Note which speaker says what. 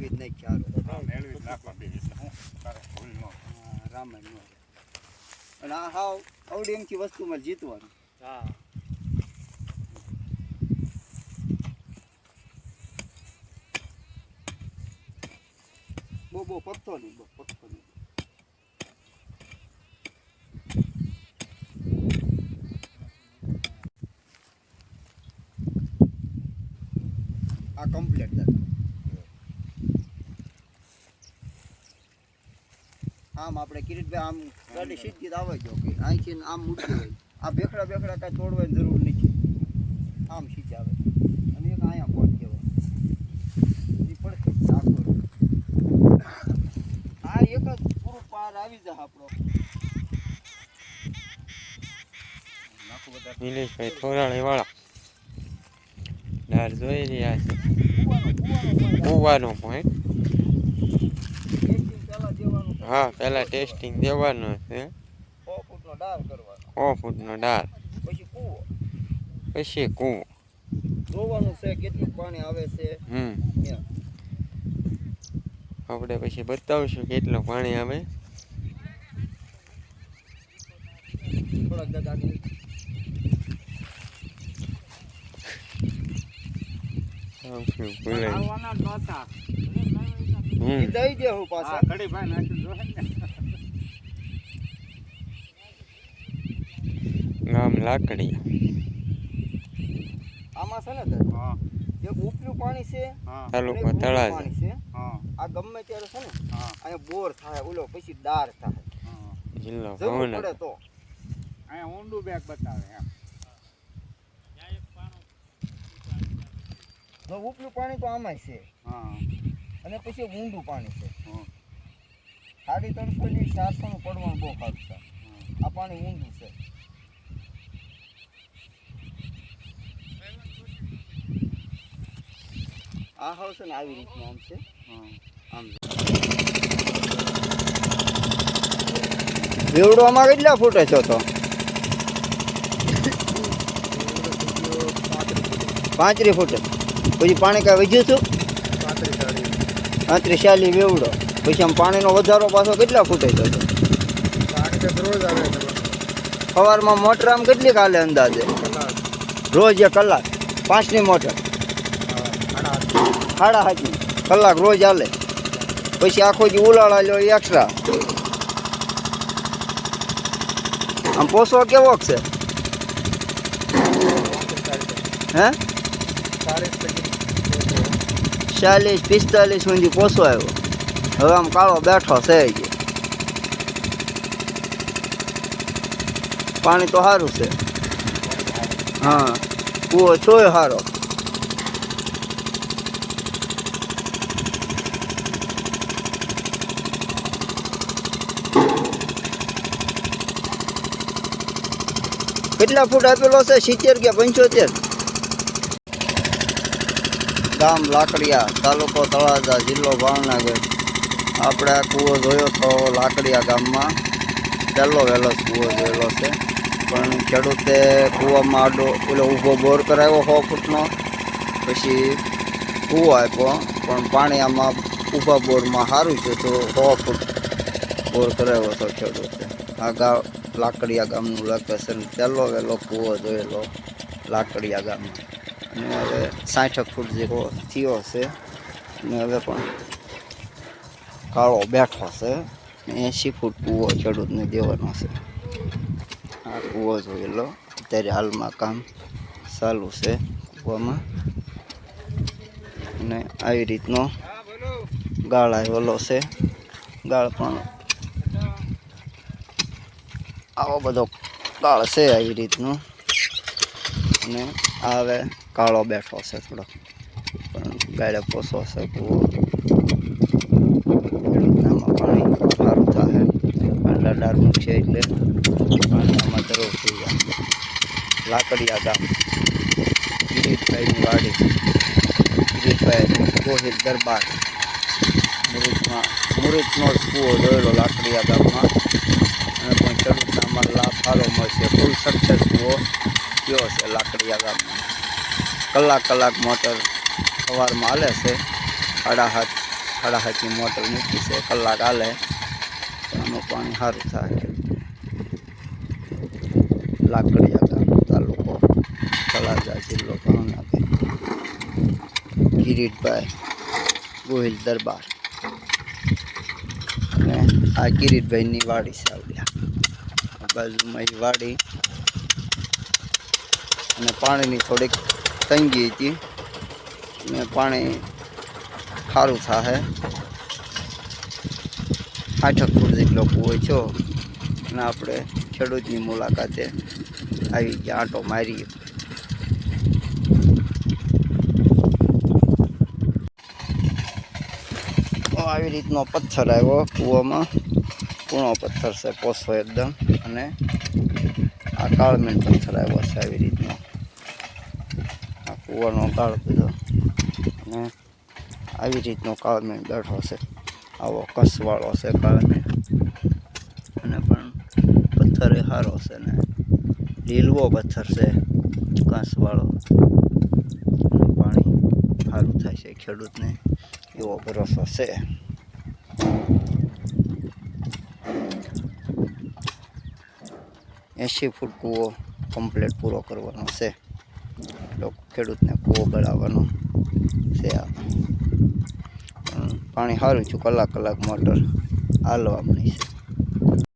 Speaker 1: મેળવી જ
Speaker 2: હા, મેળવી નાખવા બે.
Speaker 1: રામાયણ અને આ હાવ આવડી એમથી વસ્તુમાં જીતવાનું
Speaker 3: હા
Speaker 1: બહુ બહુ પત્તો નહીં બહુ પત્તો નહીં આ કમ્પ્લીટ દાદા આમ આપણે કિરીટભાઈ આમ ગાડી સીધી આવે જો કે અહીંથી આમ મૂકી હોય આ ભેખડા ભેખડા કાંઈ તોડવાની જરૂર નથી. આમ સીધી આવે. અને એક અહીંયા પોટ કહેવાય? એ પડખે આ એક જ પૂરું પાર આવી જાય આપણો.
Speaker 4: નિલેશભાઈ થોરાણી વાળા ડાર જોઈ રહ્યા છે.
Speaker 1: કૂવાનો.
Speaker 4: પોઈન્ટ હા પહેલા ટેસ્ટિંગ દેવાનો છે.
Speaker 1: સો ફૂટનો ડાર કરવાનો.
Speaker 4: સો ફૂટનો ડાર
Speaker 1: પછી કૂવો.
Speaker 4: પછી કૂવો.
Speaker 1: જોવાનું છે કેટલું પાણી આવે છે?
Speaker 4: હમ. આપણે પછી બતાવશું કેટલું પાણી આવે.
Speaker 1: થોડાક દાદા. દઈ દે હું
Speaker 2: નાખી
Speaker 4: ગામ લાકડી.
Speaker 1: આમાં છે ને
Speaker 2: હા.
Speaker 1: એક ઉપલું પાણી છે
Speaker 2: હા.
Speaker 1: અને
Speaker 4: તાલુકો
Speaker 1: છે
Speaker 2: હા.
Speaker 1: આ ગમે ત્યારે છે ને
Speaker 2: હા.
Speaker 1: અહીંયા બોર થાય ઓલો પછી દાર થાય.
Speaker 4: જિલ્લો ભવન.
Speaker 1: પડે તો.
Speaker 2: અહીંયા ઊંડું બેગ બતાવે એમ.
Speaker 1: જો ઉપલું પાણી તો આમાંય છે.
Speaker 2: હા.
Speaker 1: અને પછી ઊંડું પાણી છે.
Speaker 2: હા.
Speaker 1: સાડી ત્રણસો ની ચારસો નું પડવાનું બહુ સારું છે. આ પાણી ઊંડું છે. આ હાવ છે ને આવી રીતનું આમ છે?
Speaker 2: હા.
Speaker 1: આમ બેવડવામાં કેટલા ફૂટે છો તો? પાંત્રીસ ફૂટે. પછી પાણી કાંઈ વધ્યું છું પાંત્રીસ વેવડો. પછી આમ પાણીનો વધારો પાછો કેટલા ફૂટે છે સવારમાં મોટર આમ કેટલી કાલે અંદાજે? રોજ એક કલાક. પાંચની મોટર. સાડા સાતની કલાક રોજ હાલે. પછી આખો દી ઉલાળા એ એક્સ્ટ્રા આમ પોસો કેવો છે? હે? ચાલીસ, પિસ્તાલીસ સુધી પોસો આવ્યો. હવે આમ કાળો બેઠો છે પાણી તો સારું છે. હા, કૂવો છોય સારો કેટલા ફૂટ આપેલો છે? સિત્તેર કે પંચોતેર? ગામ લાકડિયા, તાલુકો તળાજા, જિલ્લો ભાવનગર. આપણે આ કૂવો જોયો તો લાકડિયા ગામમાં પહેલો વહેલો કૂવો જોયેલો છે. પણ ખેડૂતે કૂવામાં આડો, ઓલો ઊભો બોર કરાવ્યો સો ફૂટનો. પછી કૂવો આપ્યો, પણ પાણી આમાં ઊભા બોરમાં સારું છે તો સો ફૂટ બોર કરાવ્યો હતો ખેડૂતે. આ ગામ લાકડિયા ગામનું લોકેશન પહેલો વહેલો કૂવો જોયેલો લાકડિયા ગામમાં. હવે સાઠ ફૂટ જેવો થયો છે ને હવે પણ કાળો બેઠો છે એંશી ફૂટ કૂવો ખેડૂતને દેવાનો છે આ કૂવો જોયેલો અત્યારે હાલમાં કામ ચાલુ છે કૂવામાં. અને આવી રીતનો ગાળ આવેલો છે. ગાળ પણ આવો બધો ગાળ છે આવી રીતનો. અને આ હવે કાળો બેઠો છે થોડો પણ ગાળે પોસો છે કૂવો ખેડૂતનામાં પાણી સારું થાય આટલા ડારનું છે એટલે પાણી આમાં જરૂર થઈ જાય લાકડિયા ગામ કિરીટભાઈની વાડી કિરીટભાઈ ગોહિલ દરબાર મુરુતમાં મુરુતનો જ કૂવો જોયેલો લાકડિયા ગામમાં અને પણ ખેડૂતને અમારે લાભ સારો મળશે ફૂલ સક્સેસ કૂવો થયો છે લાકડિયા ગામમાં કલાક કલાક મોટર સવારમાં હાલે છે. સાડા સાત સાડા સાતની મોટર મૂકી છે. કલાક હાલે. પણ આમાં પાણી સારું થાય. લાકડિયા ગામ તાલુકો તળાજા જિલ્લો ભાવનગર. કિરીટભાઈ ગોહિલ દરબાર. અને આ કિરીટભાઈની વાડી છે આવડ્યા આ બાજુમાં એ વાડી. અને પાણીની થોડીક તંગી હતી. ને પાણી સારું થશે આઠક ફૂટ જેટલો કૂવો છો. અને આપણે ખેડૂતની મુલાકાતે આવી ગયા, આંટો મારીએ. આવી રીતનો પથ્થર આવ્યો કૂવામાં. કૂણો પથ્થર છે પોસો એકદમ. અને આ કાળમેન પથ્થર આવ્યો છે આવી રીતનો. આ કૂવાનો કાળ પીધો અને આવી રીતનો કાળમેન બેઠો છે. આવો કસવાળો છે કાળમેન અને પણ પથ્થર એ સારો છે ને. લીલવો પથ્થર છે. કસવાળો. પાણી સારું થાય છે ખેડૂતને. એવો ભરોસો છે. એંશી ફૂટ કૂવો કમ્પ્લીટ પૂરો કરવાનો છે. એટલો ખેડૂતને કૂવો ગળાવવાનો છે આ. પાણી સારું છું કલાક કલાક મોટર હાલવા મળી છે.